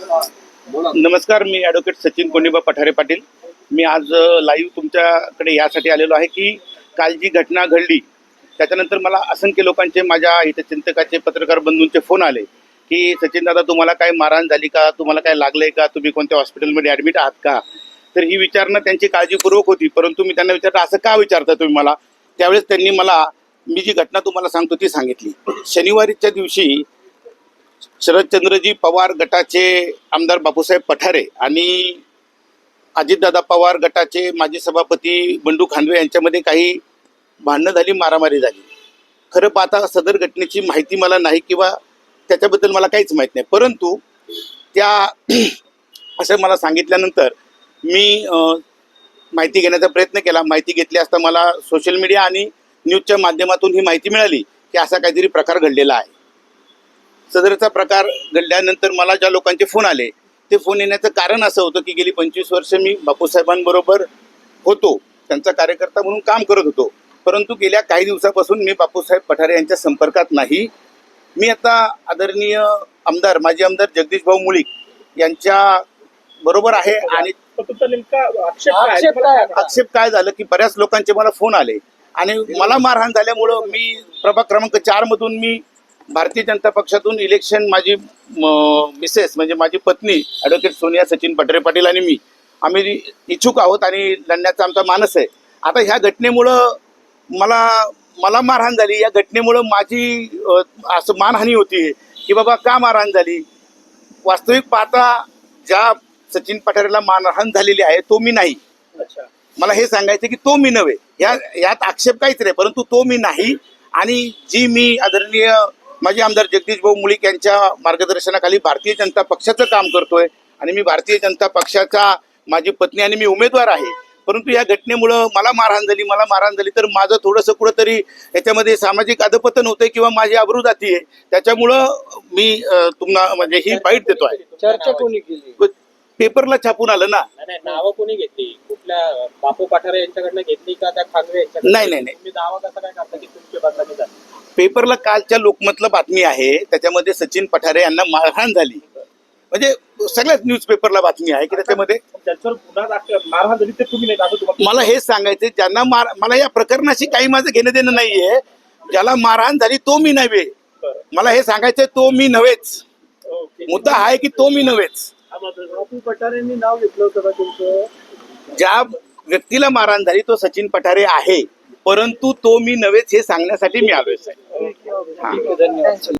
नमस्कार मी ॲडव्होकेट सचिन कोंडिबा पठारे पाटील. मी आज लाईव्ह तुमच्याकडे यासाठी आलेलो आहे की काल जी घटना घडली त्याच्यानंतर मला असंख्य लोकांचे माझ्या इथे चिंतकाचे पत्रकार बंधूंचे फोन आले की सचिन दादा तुम्हाला काय मारहाण झाली का? तुम्हाला काय लागलंय का? तुम्ही कोणत्या हॉस्पिटलमध्ये ॲडमिट आहात का? तर ही विचारणं त्यांची काळजीपूर्वक होती परंतु मी त्यांना विचारलं असं का विचारता तुम्ही मला? त्यावेळेस त्यांनी मला मी जी घटना तुम्हाला सांगतो ती सांगितली. शनिवारीच्या दिवशी शरदचंद्रजी पवार गटाचे आमदार बापूसाहेब पठारे आणि अजितदादा पवार गटाचे माजी सभापती बंडू खानवे यांच्यामध्ये काही भांडणं झाली मारामारी झाली. खरं पाहता सदर घटनेची माहिती मला नाही किंवा त्याच्याबद्दल मला काहीच माहीत नाही. परंतु त्या असं मला सांगितल्यानंतर मी अं, माहिती घेण्याचा प्रयत्न केला. माहिती घेतली असता मला सोशल मीडिया आणि न्यूजच्या माध्यमातून ही माहिती मिळाली की असा काहीतरी प्रकार घडलेला आहे. सदरचा प्रकार घडल्यानंतर मला ज्या लोकांचे फोन आले ते फोन येण्याचं कारण असं होतं की गेली पंचवीस वर्ष मी बापूसाहेबांबरोबर होतो त्यांचा कार्यकर्ता म्हणून काम करत होतो. परंतु गेल्या काही दिवसापासून मी बापूसाहेब पठारे यांच्या संपर्कात नाही. मी आता आदरणीय आमदार माजी आमदार जगदीश भाऊ मुळीक यांच्या बरोबर आहे आणि आक्षेप काय झालं की बऱ्याच लोकांचे मला फोन आले आणि मला मारहाण झाल्यामुळं मी प्रभाग क्रमांक चार मधून मी भारतीय जनता पक्षातून इलेक्शन माझी मिसेस म्हणजे माझी पत्नी ॲडव्होकेट सोनिया सचिन पटरे पाटील आणि मी. आम्ही इच्छुक आहोत आणि लढण्याचा आमचा मानस आहे. आता ह्या घटनेमुळं मला मला मारहाण झाली. या घटनेमुळं माझी असं मानहानी होती की बाबा का मारहाण झाली? वास्तविक पाहता ज्या सचिन पठारेला मारहाण झालेली आहे तो मी नाही. अच्छा. मला हे सांगायचं की तो मी नव्हे. या यात आक्षेप काहीच नाही परंतु तो मी नाही. आणि जी मी आदरणीय माझे आमदार जगदीश भाऊ मुळीक यांच्या मार्गदर्शनाखाली भारतीय जनता पक्षाचं काम करतोय आणि मी भारतीय जनता पक्षाचा माझी पत्नी आणि मी उमेदवार आहे. परंतु या घटनेमुळं मला मारहाण झाली मला मारहाण झाली तर माझं थोडंसं कुठंतरी याच्यामध्ये सामाजिक अधपतन होतंय किंवा माझी अब्रू जाती आहे. त्याच्यामुळं मी तुम्हाला म्हणजे ही बाईट देतो आहे. चर्चा कोणी केली? पेपरला छापून आलं ना. नाही नाही नावं कोणी घेतली? कुठल्या बापू पठारे यांच्याकडनं घेतली का त्या खांगवे नाही, नाही, नाही. दावा कसा काय करता की तुमची बदनामी झाली पेपरला कालच्या लोकमतला बातमी आहे त्याच्यामध्ये सचिन पठारे यांना मारहाण झाली. म्हणजे सगळ्याच न्यूजपेपरला बातमी आहे की त्याच्यामध्ये मला हेच सांगायचं ज्यांना मार मला या प्रकरणाशी काही माझं घेणं देणं नाहीये ज्याला मारहाण झाली तो मी नव्हे. मला हे सांगायचंय तो मी नव्हेच. मुद्दा आहे की तो मी नव्हेच. बापू पठारेंनी नाव घेतलं होतं ज्या व्यक्तीला मारहाण झाली तो सचिन पठारे आहे. परंतु तो मी नव्हेच हे सांगण्यासाठी मी आलोय साहेब. ठीक आहे, धन्यवाद.